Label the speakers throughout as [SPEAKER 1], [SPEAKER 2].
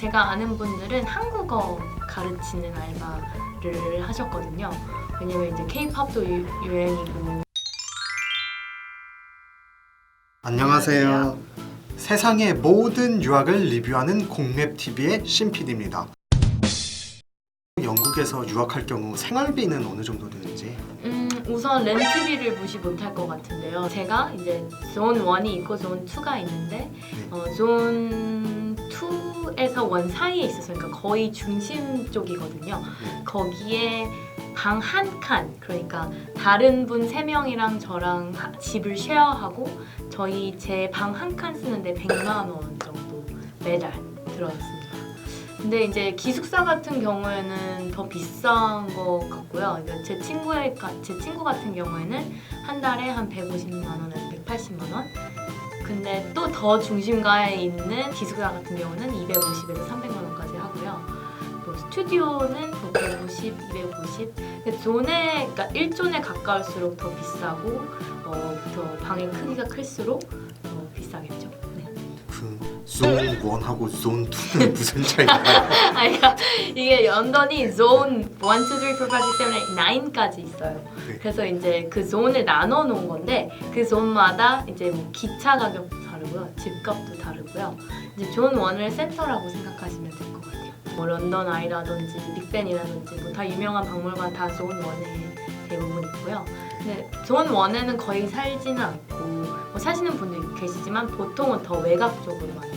[SPEAKER 1] 제가 아는 분들은 한국어 가르치는 알바를 하셨거든요. 왜냐면 이제 케이팝도 유행이고
[SPEAKER 2] 안녕하세요. 세상의 모든 유학을 리뷰하는 공랩 TV의 신PD입니다. 영국에서 유학할 경우 생활비는 어느 정도 드는지
[SPEAKER 1] 음, 우선 렌트비를 무시 못할 것 같은데요. 제가 이제 존 1이 있고 존 2가 있는데 어, 존 2 에서 원 사이에 있어서 그러니까 거의 중심 쪽이거든요.
[SPEAKER 2] 네.
[SPEAKER 1] 거기에 방 한 칸, 그러니까 다른 분 세 명이랑 저랑 하- 집을 쉐어하고 저희 제 방 한 칸 쓰는데 100만 원 정도 매달 들어왔습니다. 근데 이제 기숙사 같은 경우에는 더 비싼 것 같고요. 그러니까 제 친구의 가- 제 친구 같은 경우에는 한 달에 한 150만 원, 180만 원. 근데 또 더 중심가에 있는 기숙사 같은 경우는 250에서 300만 원까지 하고요. 뭐 스튜디오는 뭐 150, 250. 근데 존에 그러니까 1존에 가까울수록 더 비싸고 어, 더 방의 크기가 클수록 더 비싸겠죠. 네.
[SPEAKER 2] 그 존 1하고 존 2는 무슨 차이인가요?
[SPEAKER 1] 아, 그러니까 이게 런던이 존 1, 2, 3, 4, 5, 6, 7, 8, 9까지 있어요.
[SPEAKER 2] 네.
[SPEAKER 1] 그래서 이제 그 존을 나눠 놓은 건데 그 존마다 이제 뭐 기차 가격도 다르고요. 집값도 다르고요. 이제 존 1을 센터라고 생각하시면 될 것 같아요. 뭐 런던 아이라든지 빅벤이라든지 뭐 다 유명한 박물관 다존 1에 대부분 있고요. 근데 존 1에는 거의 살지는 않고 뭐 사시는 분도 계시지만 보통은 더 외곽 쪽으로 많이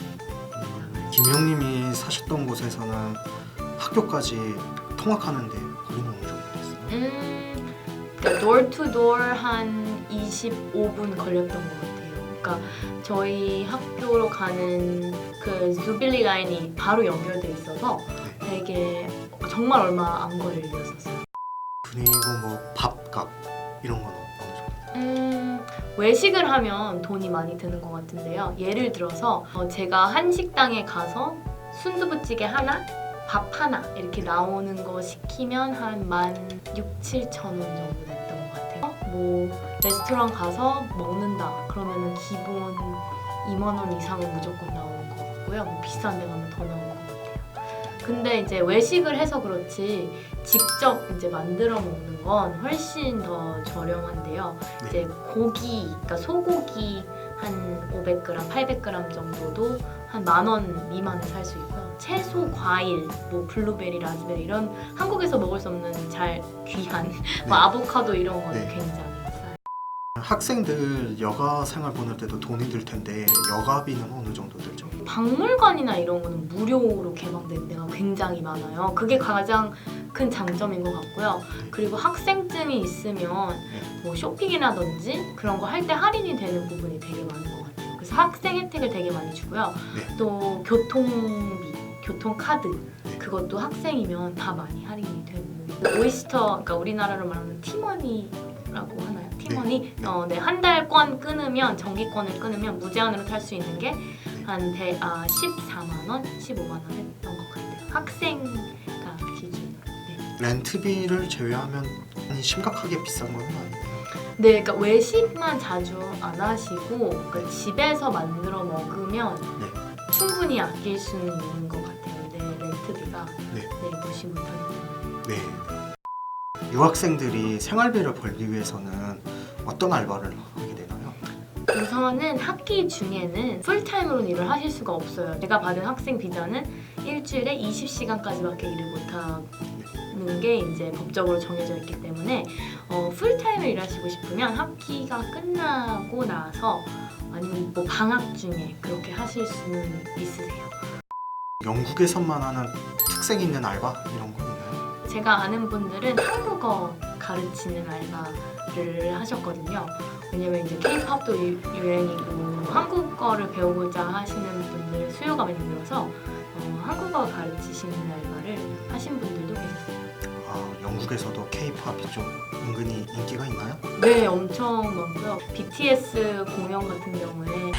[SPEAKER 2] 김형님이 사셨던 곳에서는 학교까지 통학하는데 거리는 어느 정도 됐어요?
[SPEAKER 1] 음, 그러니까 door to door 한 25분 걸렸던 것 같아요. 그러니까 저희 학교로 가는 그 주빌리 라인이 바로 연결돼 있어서 되게 정말 얼마 안 걸렸었어요.
[SPEAKER 2] 그리고 뭐 이런 건 어느 정도?
[SPEAKER 1] 음, 외식을 하면 돈이 많이 드는 것 같은데요. 예를 들어서 어, 제가 한식당에 가서 순두부찌개 하나, 밥 하나 이렇게 나오는 거 시키면 한 만 6, 7천 원 정도 냈던 것 같아요. 뭐 레스토랑 가서 먹는다 그러면은 기본 2만 원 이상은 무조건 나오는 것 같고요. 뭐 비싼 데 가면 더 같아요. 근데 이제 외식을 해서 그렇지 직접 이제 만들어 먹는 건 훨씬 더 저렴한데요.
[SPEAKER 2] 네.
[SPEAKER 1] 이제 고기, 그러니까 소고기 한 500g, 800g 정도도 한 만 원 미만에 살 수 있고요. 채소, 과일, 뭐 블루베리, 라즈베리 이런 한국에서 먹을 수 없는 잘 귀한 뭐 아보카도 이런 거는
[SPEAKER 2] 네.
[SPEAKER 1] 굉장히.
[SPEAKER 2] 학생들 여가 생활 보낼 때도 돈이 들 텐데 여가비는 어느 정도 들죠?
[SPEAKER 1] 박물관이나 이런 거는 무료로 개방된 데가 굉장히 많아요. 그게 가장 큰 장점인 것 같고요. 그리고 학생증이 있으면 뭐 쇼핑이라든지 그런 거 할 때 할인이 되는 부분이 되게 많은 것 같아요. 그래서 학생 혜택을 되게 많이 주고요.
[SPEAKER 2] 네.
[SPEAKER 1] 또 교통비, 교통카드
[SPEAKER 2] 네.
[SPEAKER 1] 그것도 학생이면 다 많이 할인이 되고 오이스터, 그러니까 우리나라로 말하면 티머니라고 하나 요? 티머니?
[SPEAKER 2] 네.
[SPEAKER 1] 어, 네. 한 달권 끊으면 정기권을 끊으면 무제한으로 탈 수 있는 게한 아, 14만 원, 15만 원 했던 것 같아요. 학생가 기준으로. 네.
[SPEAKER 2] 렌트비를 제외하면 심각하게 비싼 건 아니네요.
[SPEAKER 1] 네, 그러니까 외식만 자주 안 하시고 그러니까 집에서 만들어 먹으면
[SPEAKER 2] 네.
[SPEAKER 1] 충분히 아낄 수는 있는 것 같아요. 네, 렌트비가
[SPEAKER 2] 네.
[SPEAKER 1] 네, 무시 때문에.
[SPEAKER 2] 네. 유학생들이 생활비를 벌기 위해서는 어떤 알바를 하게 되나요?
[SPEAKER 1] 우선은 학기 중에는 풀타임으로 일을 하실 수가 없어요. 제가 받은 학생 비자는 일주일에 20시간까지밖에 일을 못하는 게 이제 법적으로 정해져 있기 때문에 어, 풀타임을 일하시고 싶으면 학기가 끝나고 나서 아니면 뭐 방학 중에 그렇게 하실 수는 있으세요.
[SPEAKER 2] 영국에서만 하는 특색 있는 알바 이런 건 있나요?
[SPEAKER 1] 제가 아는 분들은 한국어 가르치는 알바를 하셨거든요. 왜냐면 이제 케이팝도 유행이고 한국어를 배우고자 하시는 분들 수요가 많이 늘어서 어, 한국어 가르치시는 알바를 하신 분들도 계셨어요.
[SPEAKER 2] 아, 영국에서도 K-팝이 좀 은근히 인기가 있나요?
[SPEAKER 1] 네, 엄청 많고요. BTS 공연 같은 경우에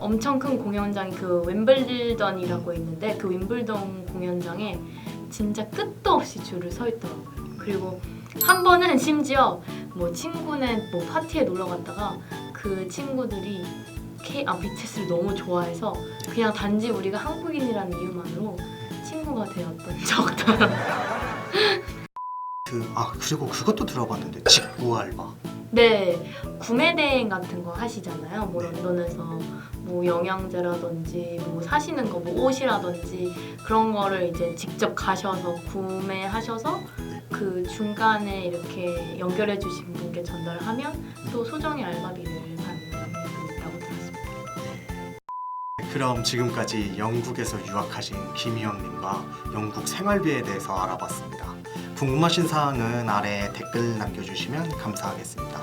[SPEAKER 1] 엄청 큰 공연장이 그 웸블던이라고 있는데 그 웸블던 공연장에 진짜 끝도 없이 줄을 서 있더라고요. 그리고 한 번은 심지어 뭐 친구네 뭐 파티에 놀러 갔다가 그 친구들이 K 아 BTS를 너무 좋아해서 그냥 단지 우리가 한국인이라는 이유만으로 친구가 되었던 적도
[SPEAKER 2] 그, 아 그리고 그것도 들어봤는데 직구 알바.
[SPEAKER 1] 네 구매 대행 같은 거 하시잖아요. 뭐
[SPEAKER 2] 네.
[SPEAKER 1] 런던에서 뭐 영양제라든지 뭐 사시는 거 뭐 옷이라든지 그런 거를 이제 직접 가셔서 구매하셔서 그 중간에 이렇게 연결해 주신 분께 전달하면 또 소정의 알바비를 받는 경우도 있다고 들었습니다.
[SPEAKER 2] 그럼 지금까지 영국에서 유학하신 김희영님과 영국 생활비에 대해서 알아봤습니다. 궁금하신 사항은 아래 댓글 남겨주시면 감사하겠습니다.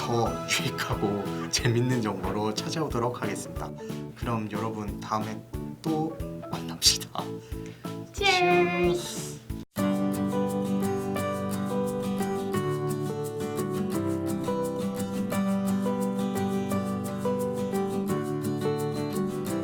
[SPEAKER 2] 더 유익하고 재밌는 정보로 찾아오도록 하겠습니다. 그럼 여러분 다음에 또 만납시다.
[SPEAKER 1] Cheers!